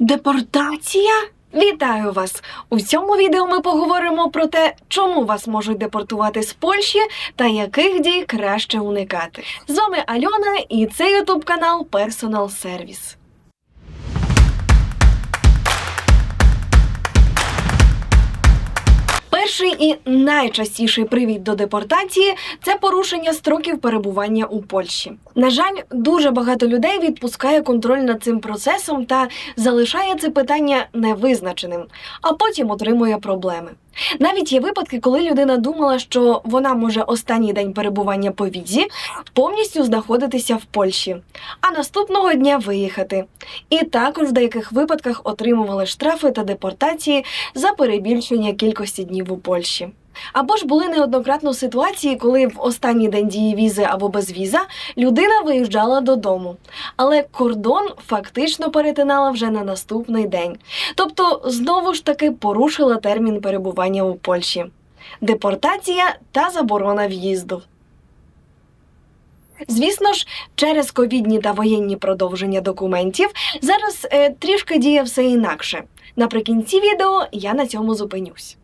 Депортація? Вітаю вас! У цьому відео ми поговоримо про те, чому вас можуть депортувати з Польщі та яких дій краще уникати. З вами Альона і це ютуб канал Personal Service. Перший і найчастіший привід до депортації це порушення строків перебування у Польщі. На жаль, дуже багато людей відпускає контроль над цим процесом та залишає це питання невизначеним, а потім отримує проблеми. Навіть є випадки, коли людина думала, що вона може останній день перебування по візі повністю знаходитися в Польщі, а наступного дня виїхати. І також в деяких випадках отримували штрафи та депортації за перебільшення кількості днів у Польщі. Або ж були неоднократно ситуації, коли в останній день дії візи або без віза людина виїжджала додому, але кордон фактично перетинала вже на наступний день. Тобто знову ж таки порушила термін перебування у Польщі. Депортація та заборона в'їзду. Звісно ж, через ковідні та воєнні продовження документів зараз е, трішки діє все інакше. Наприкінці відео я на цьому зупинюсь.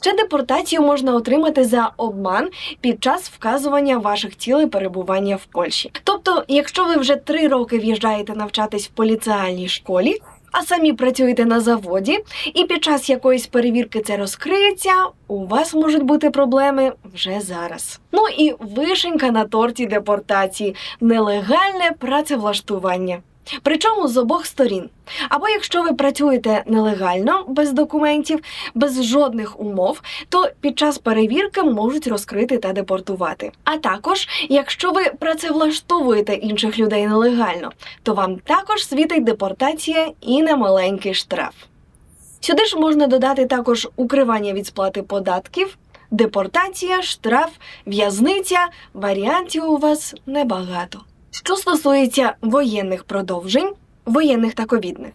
Ще депортацію можна отримати за обман під час вказування ваших цілей перебування в Польщі. Тобто, якщо ви вже три роки в'їжджаєте навчатись в поліціальній школі, а самі працюєте на заводі, і під час якоїсь перевірки це розкриється, у вас можуть бути проблеми вже зараз. Ну і вишенька на торті депортації нелегальне працевлаштування. Причому з обох сторін. Або якщо ви працюєте нелегально, без документів, без жодних умов, то під час перевірки можуть розкрити та депортувати. А також, якщо ви працевлаштовуєте інших людей нелегально, то вам також світить депортація і немаленький штраф. Сюди ж можна додати також укривання від сплати податків, депортація, штраф, в'язниця. Варіантів у вас небагато. Що стосується воєнних продовжень, воєнних та ковідних.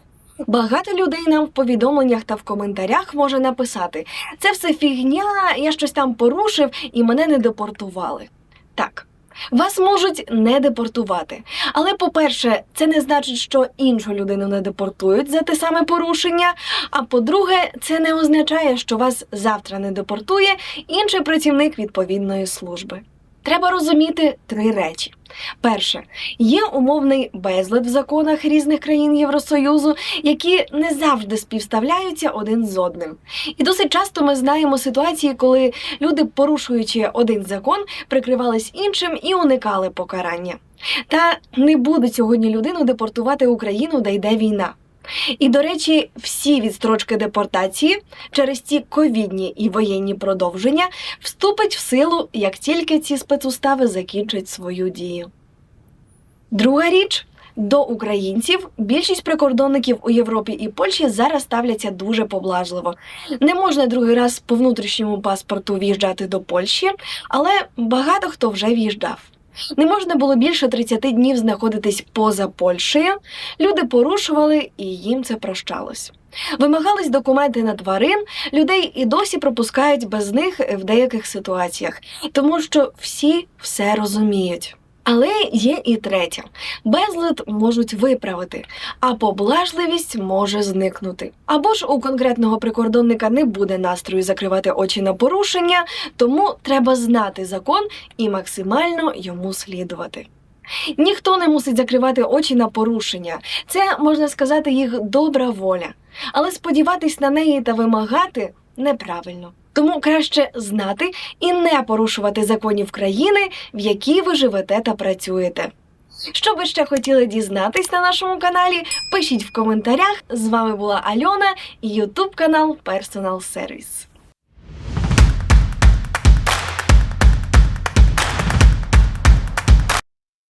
Багато людей нам в повідомленнях та в коментарях може написати: це все фігня, я щось там порушив і мене не депортували. Так, вас можуть не депортувати. Але, по-перше, це не значить, що іншу людину не депортують за те саме порушення. А по-друге, це не означає, що вас завтра не депортує інший працівник відповідної служби. Треба розуміти три речі. Перше, є умовний безлад в законах різних країн Євросоюзу, які не завжди співставляються один з одним. І досить часто ми знаємо ситуації, коли люди, порушуючи один закон, прикривались іншим і уникали покарання. Та не буде сьогодні людину депортувати Україну, де йде війна. І, до речі, всі відстрочки депортації через ці ковідні і воєнні продовження вступить в силу, як тільки ці спецустави закінчать свою дію. Друга річ. До українців більшість прикордонників у Європі і Польщі зараз ставляться дуже поблажливо. Не можна другий раз по внутрішньому паспорту в'їжджати до Польщі, але багато хто вже в'їжджав. Не можна було більше 30 днів знаходитись поза Польщею. Люди порушували, і їм це прощалось. Вимагались документи на тварин, людей і досі пропускають без них в деяких ситуаціях, тому що всі все розуміють. Але є і третя: безлад можуть виправити, а поблажливість може зникнути. Або ж у конкретного прикордонника не буде настрою закривати очі на порушення, тому треба знати закон і максимально йому слідувати. Ніхто не мусить закривати очі на порушення. Це можна сказати їх добра воля. Але сподіватись на неї та вимагати неправильно. Тому краще знати і не порушувати законів країни, в якій ви живете та працюєте. Що ви ще хотіли дізнатись на нашому каналі? Пишіть в коментарях. З вами була Альона і Ютуб канал Personal Service.